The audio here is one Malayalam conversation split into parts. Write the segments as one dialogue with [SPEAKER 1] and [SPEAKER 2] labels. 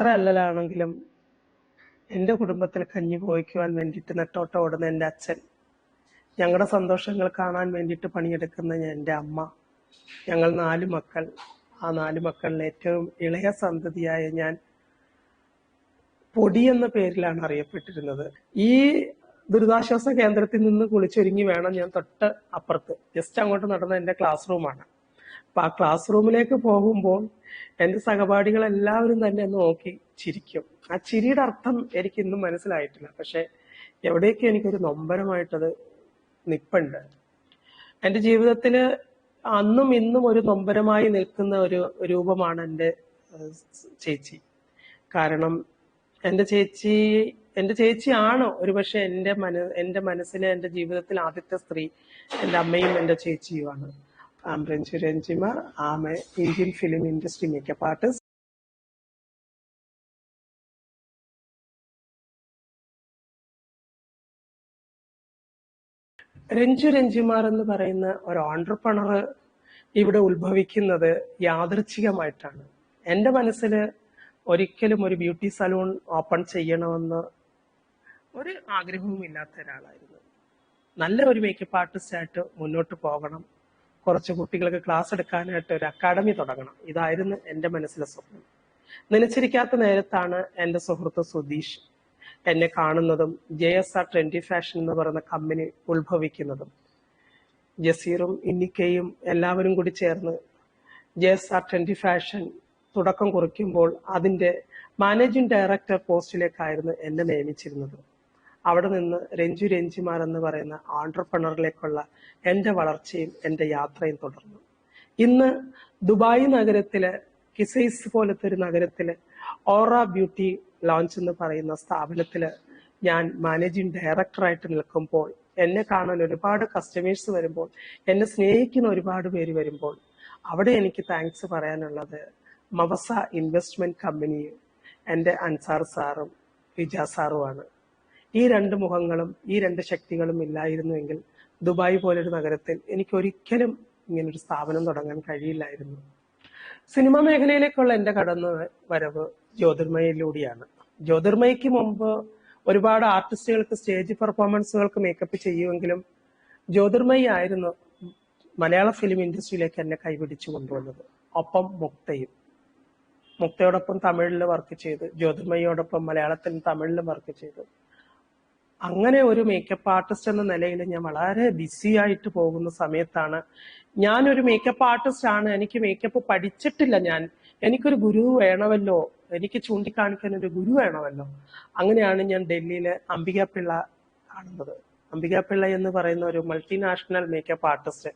[SPEAKER 1] എത്ര അല്ലലാണെങ്കിലും എന്റെ കുടുംബത്തിൽ കഞ്ഞി പോയിക്കുവാൻ വേണ്ടിയിട്ട് നെട്ടോട്ടം ഓടുന്ന എന്റെ അച്ഛൻ ഞങ്ങളുടെ സന്തോഷങ്ങൾ കാണാൻ വേണ്ടിയിട്ട് പണിയെടുക്കുന്ന എന്റെ അമ്മ ഞങ്ങൾ നാല് മക്കൾ. ആ നാല് മക്കളിൽ ഏറ്റവും ഇളയ സന്തതിയായ ഞാൻ പൊടി എന്ന പേരിലാണ് അറിയപ്പെട്ടിരുന്നത്. ഈ ദുരിതാശ്വാസ കേന്ദ്രത്തിൽ നിന്ന് കുളിച്ചൊരുങ്ങി വേണം ഞാൻ തൊട്ട് അപ്പുറത്ത്. ജസ്റ്റ് അങ്ങോട്ട് നടന്ന എന്റെ ക്ലാസ് റൂമാണ്. അപ്പൊ ആ ക്ലാസ് റൂമിലേക്ക് പോകുമ്പോൾ എന്റെ സഹപാഠികൾ എല്ലാവരും തന്നെ നോക്കി ചിരിക്കും. ആ ചിരിയുടെ അർത്ഥം എനിക്ക് ഇന്നും മനസ്സിലായിട്ടില്ല. പക്ഷെ എവിടെയൊക്കെ എനിക്കൊരു നൊമ്പരമായിട്ടത് നിപ്പുണ്ട്. എന്റെ ജീവിതത്തിൽ അന്നും ഇന്നും ഒരു നൊമ്പരമായി നിൽക്കുന്ന ഒരു രൂപമാണ് എന്റെ ചേച്ചി. കാരണം എന്റെ ചേച്ചി എന്റെ ചേച്ചിയാണ് ഒരുപക്ഷെ എന്റെ മന എന്റെ മനസ്സിലെ എന്റെ ജീവിതത്തിൽ ആദ്യത്തെ സ്ത്രീ. എന്റെ അമ്മയും എന്റെ ചേച്ചിയുമാണ്. I'm Ranju Ranjima I'm an Indian film industry makeup artist Ranju Ranjimar എന്ന് പറയുന്ന ഒരു ഓണ്ടർപ്രണർ ഇവിടെ ഉത്ഭവിക്കുന്നത് യാദൃച്ഛികമായിട്ടാണ്. എന്റെ മനസ്സിൽ ഒരിക്കലും ഒരു ബ്യൂട്ടി സലൂൺ ഓപ്പൺ ചെയ്യണമെന്ന് ഒരു ആഗ്രഹവും ഇല്ലാത്ത ഒരാളായിരുന്നു. നല്ല ഒരു മേക്കപ്പ് ആർട്ടിസ്റ്റായിട്ട് മുന്നോട്ട് പോകണം. കുറച്ച് കുട്ടികൾക്ക് ക്ലാസ് എടുക്കാനായിട്ട് ഒരു അക്കാഡമി തുടങ്ങണം. ഇതായിരുന്നു എന്റെ മനസ്സിലെ സ്വപ്നം. നനച്ചിരിക്കാത്ത നേരത്താണ് എന്റെ സുഹൃത്ത് സുധീഷ് എന്നെ കാണുന്നതും J S R trendy fashion എന്ന് പറയുന്ന കമ്പനി ഉത്ഭവിക്കുന്നതും. ജസീറും ഇന്നിക്കയും എല്ലാവരും കൂടി ചേർന്ന് J S R trendy fashion തുടക്കം കുറിക്കുമ്പോൾ അതിന്റെ മാനേജിംഗ് ഡയറക്ടർ പോസ്റ്റിലേക്കായിരുന്നു എന്നെ നിയമിച്ചിരുന്നത്. അവിടെ നിന്ന് രഞ്ജു രഞ്ജിമാർ എന്ന് പറയുന്ന ആൺട്രപ്രണറിലേക്കുള്ള എന്റെ വളർച്ചയും എന്റെ യാത്രയും തുടർന്നു. ഇന്ന് ദുബായ് നഗരത്തിലെ കിസൈസ് പോലത്തെ ഒരു നഗരത്തിൽ ഓറ ബ്യൂട്ടി ലോഞ്ച് എന്ന് പറയുന്ന സ്ഥാപനത്തിൽ ഞാൻ മാനേജിംഗ് ഡയറക്ടറായിട്ട് നിൽക്കുമ്പോൾ എന്നെ കാണാൻ ഒരുപാട് കസ്റ്റമേഴ്സ് വരുമ്പോൾ എന്നെ സ്നേഹിക്കുന്ന ഒരുപാട് പേര് വരുമ്പോൾ അവിടെ എനിക്ക് താങ്ക്സ് പറയാനുള്ളത് മവസ ഇൻവെസ്റ്റ്മെന്റ് കമ്പനിയും എന്റെ അൻസാർ സാറും വിജ സാറുമാണ്. ഈ രണ്ട് മുഖങ്ങളും ഈ രണ്ട് ശക്തികളും ഇല്ലായിരുന്നുവെങ്കിൽ ദുബായ് പോലൊരു നഗരത്തിൽ എനിക്ക് ഒരിക്കലും ഇങ്ങനൊരു സ്ഥാപനം തുടങ്ങാൻ കഴിയില്ലായിരുന്നു. സിനിമാ മേഖലയിലേക്കുള്ള എന്റെ കടന്നു വരവ് ജ്യോതിർമയിലൂടെയാണ്. ജ്യോതിർമയ്ക്ക് മുമ്പ് ഒരുപാട് ആർട്ടിസ്റ്റുകൾക്ക് സ്റ്റേജ് പെർഫോമൻസുകൾക്ക് മേക്കപ്പ് ചെയ്യുമെങ്കിലും ജ്യോതിർമയി ആയിരുന്നു മലയാള ഫിലിം ഇൻഡസ്ട്രിയിലേക്ക് എന്നെ കൈപിടിച്ചു കൊണ്ടുവന്നത്. ഒപ്പം മുക്തയും. മുക്തയോടൊപ്പം തമിഴിൽ വർക്ക് ചെയ്ത് ജ്യോതിർമയോടൊപ്പം മലയാളത്തിലും തമിഴിലും വർക്ക് ചെയ്തു. അങ്ങനെ ഒരു മേക്കപ്പ് ആർട്ടിസ്റ്റ് എന്ന നിലയിൽ ഞാൻ വളരെ ബിസി ആയിട്ട് പോകുന്ന സമയത്താണ്. ഞാനൊരു മേക്കപ്പ് ആർട്ടിസ്റ്റ് ആണ്. എനിക്ക് മേക്കപ്പ് പഠിച്ചിട്ടില്ല ഞാൻ. എനിക്കൊരു ഗുരു വേണമല്ലോ. എനിക്ക് ചൂണ്ടിക്കാണിക്കാൻ ഒരു ഗുരു വേണമല്ലോ. അങ്ങനെയാണ് ഞാൻ ഡൽഹിയിലെ അംബിക പിള്ള കാണുന്നത്. അംബിക പിള്ള എന്ന് പറയുന്ന ഒരു മൾട്ടിനാഷണൽ മേക്കപ്പ് ആർട്ടിസ്റ്റ്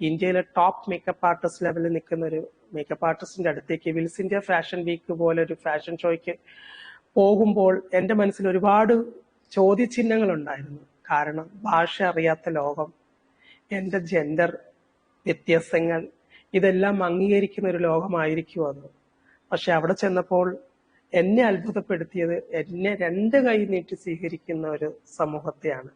[SPEAKER 1] ഇന്ത്യയിലെ ടോപ്പ് മേക്കപ്പ് ആർട്ടിസ്റ്റ് ലെവലിൽ നിൽക്കുന്ന ഒരു മേക്കപ്പ് ആർട്ടിസ്റ്റിന്റെ അടുത്തേക്ക് വിൽസ് ഇന്ത്യ ഫാഷൻ വീക്ക് പോലെ ഒരു ഫാഷൻ ഷോയ്ക്ക് പോകുമ്പോൾ എന്റെ മനസ്സിൽ ഒരുപാട് ചോദ്യചിഹ്നങ്ങൾ ഉണ്ടായിരുന്നു കാരണം ഭാഷ അറിയാത്ത ലോകം എന്റെ ജെൻഡർ വ്യത്യാസങ്ങൾ ഇതെല്ലാം അംഗീകരിക്കുന്ന ഒരു ലോകമായിരിക്കും അത്? പക്ഷെ അവിടെ ചെന്നപ്പോൾ എന്നെ അത്ഭുതപ്പെടുത്തിയത് എന്നെ രണ്ട് കൈ നീട്ടി സ്വീകരിക്കുന്ന ഒരു സമൂഹത്തെയാണ്.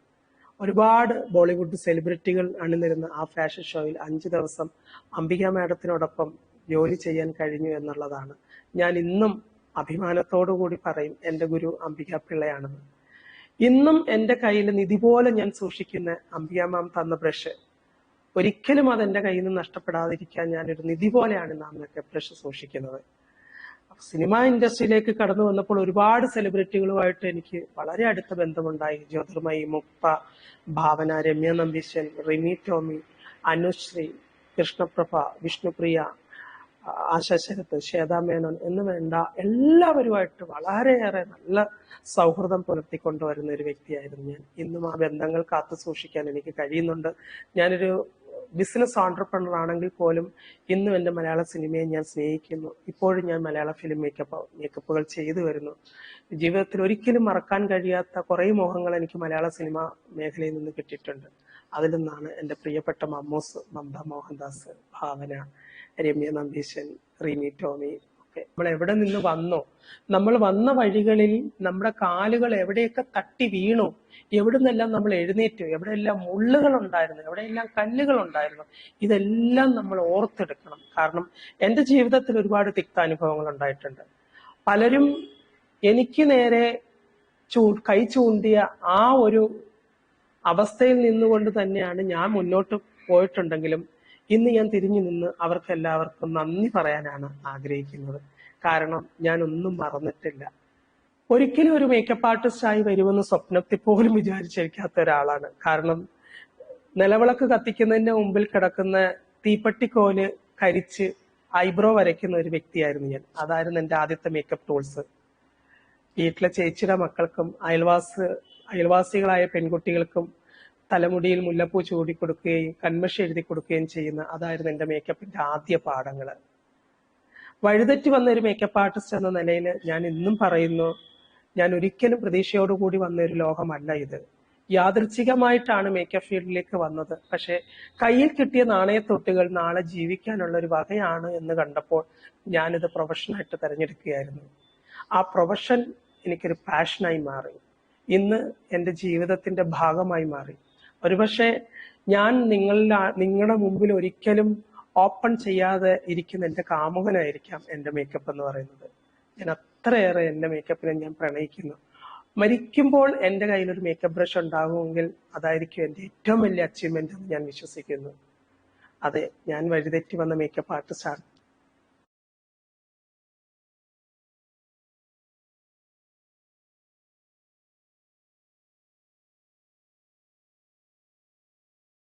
[SPEAKER 1] ഒരുപാട് ബോളിവുഡ് സെലിബ്രിറ്റികൾ അണിനിരുന്ന ആ ഫാഷൻ ഷോയിൽ അഞ്ച് ദിവസം അംബിക മാഡത്തിനോടൊപ്പം ജോലി ചെയ്യാൻ കഴിഞ്ഞു എന്നുള്ളതാണ്. ഞാൻ ഇന്നും അഭിമാനത്തോടു കൂടി പറയും എന്റെ ഗുരു അംബിക പിള്ളയാണെന്ന്. ഇന്നും എന്റെ കയ്യിൽ നിധി പോലെ ഞാൻ സൂക്ഷിക്കുന്ന അമ്പിയാമാം തന്ന ബ്രഷ്. ഒരിക്കലും അത് എന്റെ കയ്യിൽ നിന്ന് നഷ്ടപ്പെടാതിരിക്കാൻ ഞാനൊരു നിധി പോലെയാണ് നാം എന്നൊക്കെ ബ്രഷ് സൂക്ഷിക്കുന്നത്. സിനിമ ഇൻഡസ്ട്രിയിലേക്ക് കടന്നു വന്നപ്പോൾ ഒരുപാട് സെലിബ്രിറ്റികളുമായിട്ട് എനിക്ക് വളരെ അടുത്ത ബന്ധമുണ്ടായി. ജ്യോതിർമയി മുക്ത ഭാവന രമ്യ നമ്പീശൻ റിമി ടോമി അനുശ്രീ കൃഷ്ണപ്രഭ വിഷ്ണുപ്രിയ ആശാ ശരത്ത് ശ്വേതാ മേനോൻ എന്ന് വേണ്ട എല്ലാവരുമായിട്ട് വളരെയേറെ നല്ല സൗഹൃദം പുലർത്തിക്കൊണ്ടുവരുന്ന ഒരു വ്യക്തിയായിരുന്നു ഞാൻ. ഇന്നും ആ ബന്ധങ്ങൾ കാത്തു സൂക്ഷിക്കാൻ എനിക്ക് കഴിയുന്നുണ്ട്. ഞാനൊരു ബിസിനസ് ഓണ്ടർപ്രണർ ആണെങ്കിൽ പോലും ഇന്നും എന്റെ മലയാള സിനിമയെ ഞാൻ സ്നേഹിക്കുന്നു. ഇപ്പോഴും ഞാൻ മലയാള ഫിലിം മേക്കപ്പ് മേക്കപ്പുകൾ ചെയ്തു വരുന്നു. ജീവിതത്തിൽ ഒരിക്കലും മറക്കാൻ കഴിയാത്ത കുറേ മോഹങ്ങൾ എനിക്ക് മലയാള സിനിമ മേഖലയിൽ നിന്ന് കിട്ടിയിട്ടുണ്ട്. അതിൽ നിന്നാണ് എന്റെ പ്രിയപ്പെട്ട മമ്മൂസ് മമത മോഹൻദാസ് ഭാവന രമ്യ നമ്പീശൻ റീനി ടോമി ഒക്കെ നമ്മൾ എവിടെ നിന്ന് വന്നോ നമ്മൾ വന്ന വഴികളിൽ നമ്മുടെ കാലുകൾ എവിടെയൊക്കെ തട്ടി വീണു എവിടുന്നെല്ലാം നമ്മൾ എഴുന്നേറ്റു എവിടെയെല്ലാം മുള്ളുകൾ ഉണ്ടായിരുന്നു എവിടെയെല്ലാം കല്ലുകൾ ഉണ്ടായിരുന്നു ഇതെല്ലാം നമ്മൾ ഓർത്തെടുക്കണം. കാരണം എന്റെ ജീവിതത്തിൽ ഒരുപാട് തിക്താനുഭവങ്ങൾ ഉണ്ടായിട്ടുണ്ട്. പലരും എനിക്ക് നേരെ ചൂ കൈ ചൂണ്ടിയ ആ ഒരു അവസ്ഥയിൽ നിന്നുകൊണ്ട് തന്നെയാണ് ഞാൻ മുന്നോട്ട് പോയിട്ടുണ്ടെങ്കിലും ഇന്ന് ഞാൻ തിരിഞ്ഞു നിന്ന് അവർക്ക് എല്ലാവർക്കും നന്ദി പറയാനാണ് ആഗ്രഹിക്കുന്നത്. കാരണം ഞാൻ ഒന്നും മറന്നിട്ടില്ല. ഒരിക്കലും ഒരു മേക്കപ്പ് ആർട്ടിസ്റ്റ് ആയി വരുമെന്ന് സ്വപ്നത്തിൽ പോലും വിചാരിച്ചിരിക്കാത്ത ഒരാളാണ്. കാരണം നിലവിളക്ക് കത്തിക്കുന്നതിന്റെ മുമ്പിൽ കിടക്കുന്ന തീപ്പട്ടിക്കോൽ കരിച്ച് ഐബ്രോ വരയ്ക്കുന്ന ഒരു വ്യക്തിയായിരുന്നു ഞാൻ. അതായിരുന്നു എന്റെ ആദ്യത്തെ മേക്കപ്പ് ടൂൾസ് വീട്ടിലെ ചേച്ചിയുടെ മക്കൾക്കും അയൽവാസ് അയൽവാസികളായ പെൺകുട്ടികൾക്കും തലമുടിയിൽ മുല്ലപ്പൂ ചൂടി കൊടുക്കുകയും കൺമഷി എഴുതി കൊടുക്കുകയും ചെയ്യുന്ന അതായിരുന്നു എന്റെ മേക്കപ്പിന്റെ ആദ്യ പാഠങ്ങൾ വഴിതെറ്റി വന്ന ഒരു മേക്കപ്പ് ആർട്ടിസ്റ്റ് എന്ന നിലയിൽ ഞാൻ ഇന്നും പറയുന്നു ഞാൻ ഒരിക്കലും പ്രതീക്ഷയോടുകൂടി വന്ന ഒരു ലോകമല്ല ഇത്. യാദൃച്ഛികമായിട്ടാണ് മേക്കപ്പ് ഫീൽഡിലേക്ക് വന്നത്. പക്ഷേ കയ്യിൽ കിട്ടിയ നാണയത്തൊട്ടുകൾ നാളെ ജീവിക്കാനുള്ള ഒരു വകയാണ് എന്ന് കണ്ടപ്പോൾ ഞാനിത് പ്രൊഫഷനായിട്ട് തിരഞ്ഞെടുക്കുകയായിരുന്നു. ആ പ്രൊഫഷൻ എനിക്കൊരു പാഷനായി മാറി. ഇന്ന് എന്റെ ജീവിതത്തിന്റെ ഭാഗമായി മാറി. ഒരുപക്ഷെ ഞാൻ നിങ്ങളിൽ നിങ്ങളുടെ മുമ്പിൽ ഒരിക്കലും ഓപ്പൺ ചെയ്യാതെ ഇരിക്കുന്ന എന്റെ കാമുകനായിരിക്കാം എന്റെ മേക്കപ്പ് എന്ന് പറയുന്നത്. ഞാൻ അത്രയേറെ എന്റെ മേക്കപ്പിനെ ഞാൻ പ്രണയിക്കുന്നു. മരിക്കുമ്പോൾ എന്റെ കയ്യിൽ ഒരു മേക്കപ്പ് ബ്രഷ് ഉണ്ടാകുമെങ്കിൽ അതായിരിക്കും എന്റെ ഏറ്റവും വലിയ അച്ചീവ്മെന്റ് എന്ന് ഞാൻ വിശ്വസിക്കുന്നു. അതെ ഞാൻ വഴിതെറ്റി വന്ന മേക്കപ്പ് ആർട്ടിസ്റ്റ്